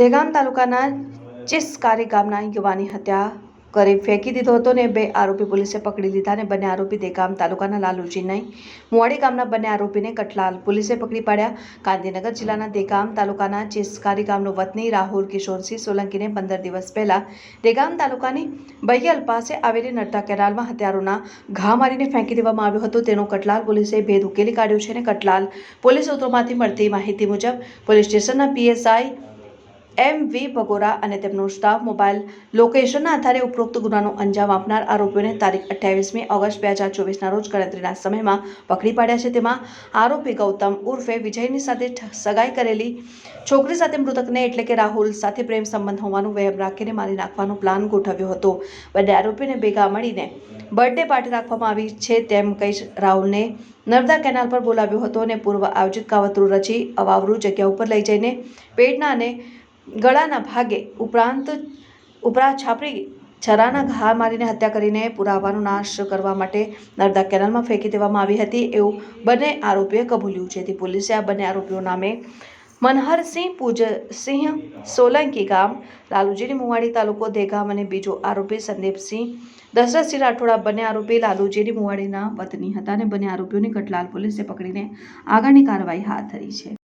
દેગામ તાલુકાના ચિસકારી ગામના યુવાની હત્યા કરી ફેંકી દીધો હતો ને બે આરોપી પોલીસે પકડી લીધા ને બંને આરોપી દેગામ તાલુકાના લાલુજી નહીં. મુવાડી ગામના બંને આરોપીને કટલાલ પોલીસે પકડી પાડ્યા. ગાંધીનગર જિલ્લાના દેગામ તાલુકાના ચિસકારી ગામનો વતની રાહુલ કિશોરસિંહ સોલંકીને પંદર દિવસ પહેલા દેગામ તાલુકાની બૈયલ પાસે આવેલી નડતા કેનાલમાં હત્યારોના ઘા મારીને ફેંકી દેવામાં આવ્યો હતો. તેનો કટલાલ પોલીસે ભેદ ઉકેલી કાઢ્યો છે અને કટલાલ પોલીસ સૂત્રોમાંથી મળતી માહિતી મુજબ પોલીસ સ્ટેશનના પીએસઆઈ એમ વી ભગોરા અને તેમનો સ્ટાફ મોબાઈલ લોકેશનના આધારે ઉપરોક્ત ગુનાનો અંજામ આપનાર આરોપીઓને તારીખ અઠ્યાવીસમી ઓગસ્ટ બે હજાર ચોવીસના રોજ ગણતરીના સમયમાં પકડી પાડ્યા છે. તેમાં આરોપી ગૌતમ ઉર્ફે વિજયની સાથે સગાઈ કરેલી છોકરી સાથે મૃતકને એટલે કે રાહુલ સાથે પ્રેમ સંબંધ હોવાનું વહેમ રાખીને મારી નાખવાનો પ્લાન ગોઠવ્યો હતો. બંને આરોપીને ભેગા મળીને બર્થડે પાર્ટી રાખવામાં આવી છે તેમ કહી રાહુલને. નર્મદા કેનાલ પર બોલાવ્યો હતો અને પૂર્વ આયોજિત કાવતરું રચી અવાવરું જગ્યા ઉપર લઈ જઈને પેટના અને ગળાના ભાગે ઉપરાંત ઉપરા છાપરી છરાના ઘા મારીને હત્યા કરીને પુરાવાનો નાશ કરવા માટે નર્મદા કેનાલમાં ફેંકી દેવામાં આવી હતી એવું બંને આરોપીએ કબૂલ્યું. છે તે પોલીસે આ બંને આરોપીઓ નામે મનહરસિંહ પૂજસિંહ સોલંકી ગામ લાલુજીની મુવાડી તાલુકો દેગામ અને બીજો આરોપી સંદીપસિંહ દશરથસિંહ રાઠોડા બંને આરોપી લાલુજીની મુવાડીના વતની હતા અને બંને આરોપીઓને કટલાલ પોલીસે પકડીને આગળની કાર્યવાહી હાથ ધરી છે.